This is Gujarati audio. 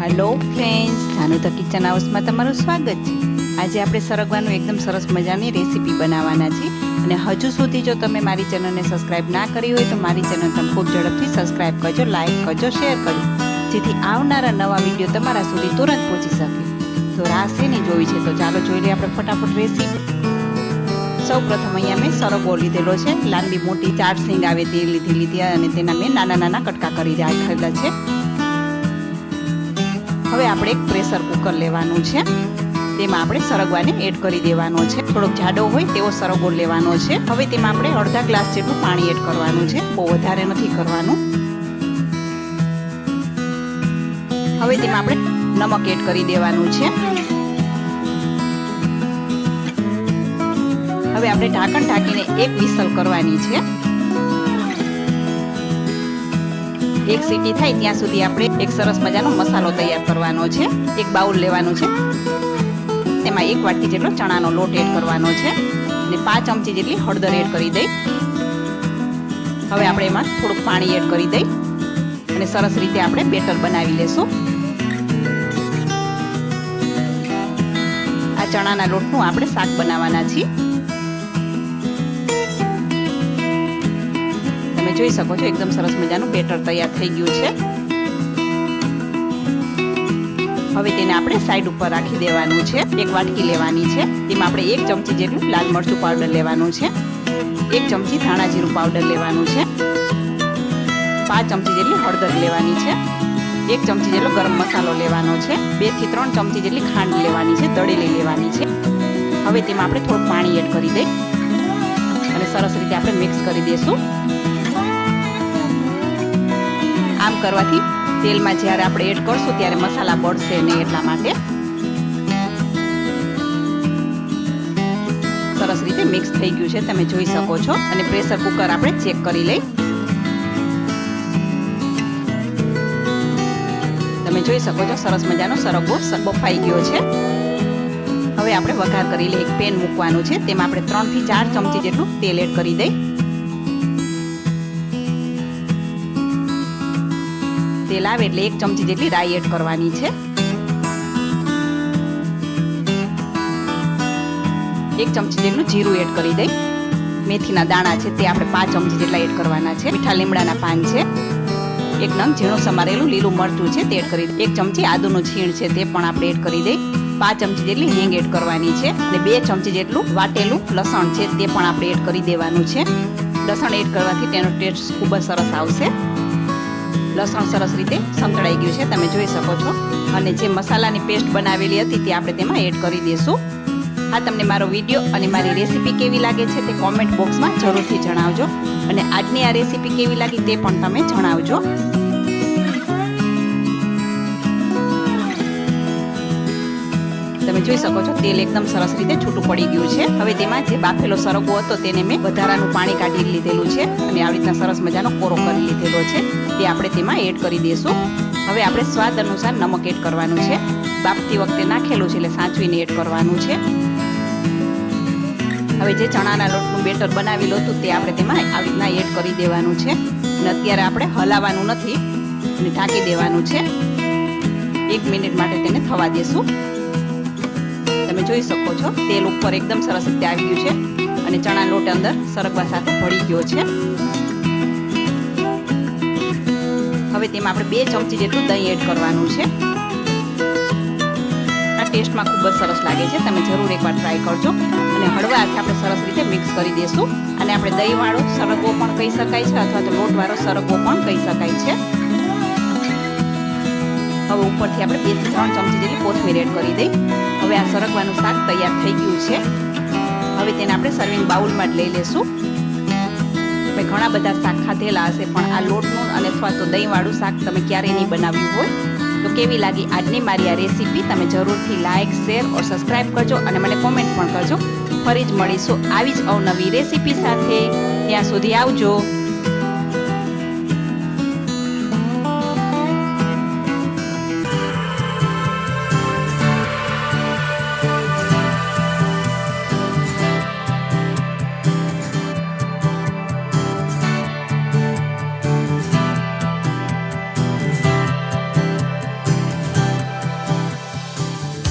Hello friends Janu the kitchen હાઉસમાં તમારું સ્વાગત છે. આજે આપણે સરગવાનું એકદમ સરસ મજાની રેસીપી બનાવવાના છીએ. અને હજુ સુધી જો તમે મારી ચેનલને સબસ્ક્રાઇબ ના કરી હોય તો મારી ચેનલ તમે ખૂબ ઝડપથી સબસ્ક્રાઇબ કરજો લાઈક કરજો શેર કરજો. જેથી આવનારા નવા વીડિયો તમારા સુધી તુરંત પહોંચી શકે. તો શેની જોવી છે. તો ચાલો જોઈ લઈએ આપણે ફટાફટ રેસીપી સૌ પ્રથમ અહીંયા મેં સરગવો લીધેલો છે. લાંબી મોટી ચાર સિંગ આવે તે લીધી લીધી અને તેના મેં નાના નાના કટકા કરી રાખેલા છે. હવે આપણે એક પ્રેશર કુકર લેવાનું છે. તેમાં આપણે સરગવાને એડ કરી દેવાનો છે. થોડોક જાડો હોય તેવો સરગવો લેવાનો છે. હવે તેમાં આપણે અડધા ગ્લાસ જેટલું પાણી એડ કરવાનું છે. બહુ વધારે નથી કરવાનું. હવે તેમાં આપણે નમક એડ કરી દેવાનું છે. હવે આપણે ઢાંકણ ઢાંકીને એક વિસલ કરવાની છે. એક સીટી થાય ત્યાં સુધી આપણે એક સરસ મજાનો મસાલો તૈયાર કરવાનો છે. એક બાઉલ લેવાનું છે. તેમાં એક વાટકી જેટલો ચણાનો લોટ એડ કરવાનો છે. અને પાંચ ચમચી જેટલી હળદર એડ કરી દઈ. હવે આપણે એમાં થોડુંક પાણી એડ કરી દઈ. અને સરસ રીતે આપણે બેટર બનાવી લેશું. આ ચણાના લોટનું આપણે શાક બનાવવાના છીએ. જોઈ શકો છો, એકદમ સરસ મજાનું બેટર તૈયાર થઈ ગયું છે. હવે તેને આપણે સાઈડ ઉપર રાખી દેવાનું છે, એક વાટકી લેવાની છે તેમાં આપણે એક ચમચી જેટલું લાલ મરચું પાવડર લેવાનું છે, એક ચમચી ધાણા જીરું પાવડર લેવાનું છે, પાંચ ચમચી જેટલી હળદર લેવાની છે, એક ચમચી જેટલો ગરમ મસાલો લેવાનો છે, બેથી ત્રણ ચમચી જેટલી ખાંડ લેવાની છે, દળેલી લેવાની છે. હવે તેમાં આપણે થોડું પાણી એડ કરી દઈ. અને સરસ રીતે આપણે મિક્સ કરી દઈશું કરવાથી તેલમાં જ્યારે આપણે એડ કરશું ત્યારે મસાલા બળશે નહીં એટલા માટે. સરસ રીતે મિક્સ થઈ ગયું છે, તમે જોઈ શકો છો. અને પ્રેશર કુકર આપણે ચેક કરી લઈ. તમે જોઈ શકો છો, સરસ મજાનો સરગવો બફાઈ ગયો છે. હવે આપણે વઘાર કરી લઈએ, એક પેન મૂકવાનું છે. તેમાં આપણે ત્રણથી ચાર ચમચી જેટલું તેલ એડ કરી દઈ. તેલ આવે એટલે એક ચમચી જેટલી રાઈ એડ કરવાની છે. એક ચમચી જેટલું જીરું એડ કરી દઈ. મેથીના દાણા છે તે આપણે પાંચ ચમચી જેટલા એડ કરવાના છે. મીઠા લીમડાના પાન છે. એક નંગ ઝીણું સમારેલું લીલું મરચું છે તે એડ કરી એક ચમચી આદુનું છીણ છે તે પણ આપણે એડ કરી દઈ. પાંચ ચમચી જેટલી હિંગ એડ કરવાની છે અને બે ચમચી જેટલું વાટેલું લસણ છે તે પણ આપણે એડ કરી દેવાનું છે. લસણ એડ કરવાથી તેનો ટેસ્ટ ખૂબ જ સરસ આવશે. લસણ સરસ રીતે સંતળાઈ ગયું છે, તમે જોઈ શકો છો. અને જે મસાલાની પેસ્ટ બનાવેલી હતી તે આપણે તેમાં એડ કરી દઈશું. આ તમને મારો વીડિયો અને મારી રેસીપી કેવી લાગે છે તે કોમેન્ટ બોક્સમાં જરૂરથી જણાવજો. અને આજની આ રેસીપી કેવી લાગી તે પણ તમે જણાવજો. જોઈ શકો છો, તેલ એકદમ સરસ રીતે છૂટું પડી ગયું છે. હવે તેમાં જે બાફેલો સરગવો હતો તેને મેં વધારાનું પાણી કાઢી લીધેલું છે અને આવી રીતના સરસ મજાનો કોરો કરી લીધેલો છે. તે આપણે તેમાં એડ કરી દઈશું હવે આપણે સ્વાદ અનુસાર નમક એડ કરવાનું છે. બાફતી વખતે નાખેલું છે એટલે સાચવીને એડ કરવાનું છે. હવે જે ચણાના લોટનું બેટર બનાવેલું હતું તે આપણે તેમાં આવી રીતના એડ કરી દેવાનું છે. અને અત્યારે આપણે હલાવવાનું નથી અને ઢાંકી દેવાનું છે. એક મિનિટ માટે તેને થવા દેશું. તમે જોઈ શકો છો. તેલ ઉપર એકદમ સરસ રીતે આવી ગયું છે. અને ચણા લોટ અંદર સરગવા સાથે ભળી ગયો છે. હવે તેમાં આપણે બે ચમચી જેટલું દહીં એડ કરવાનું છે. આ ટેસ્ટમાં ખૂબ જ સરસ લાગે છે. તમે જરૂર એકવાર ટ્રાય કરજો. અને હળવા હાથે આપણે સરસ રીતે મિક્સ કરી દઈશું અને આપણે દહીંવાળો સરગવો પણ કહી શકાય છે, અથવા તો લોટવાળો સરગવો પણ કહી શકાય છે. હવે ઉપરથી આપણે બે ત્રણ ચમચી જેટલી કોથમીર એડ કરી દઈ. હવે આ સરગવાનું શાક તૈયાર થઈ ગયું છે. હવે તેને આપણે સર્વિંગ બાઉલમાં જ લઈ લેશું. તમે ઘણા બધા શાક ખાધેલા હશે, પણ આ લોટનું અને અથવા તો દહીંવાળું શાક તમે ક્યારેય નહીં બનાવ્યું હોય. તો કેવી લાગી આજની મારી આ રેસીપી? તમે જરૂરથી લાઇક શેર ઓર સબસ્ક્રાઈબ કરજો અને મને કોમેન્ટ પણ કરજો. ફરી જ મળીશું આવી જ અવનવી રેસીપી સાથે. ત્યાં સુધી આવજો.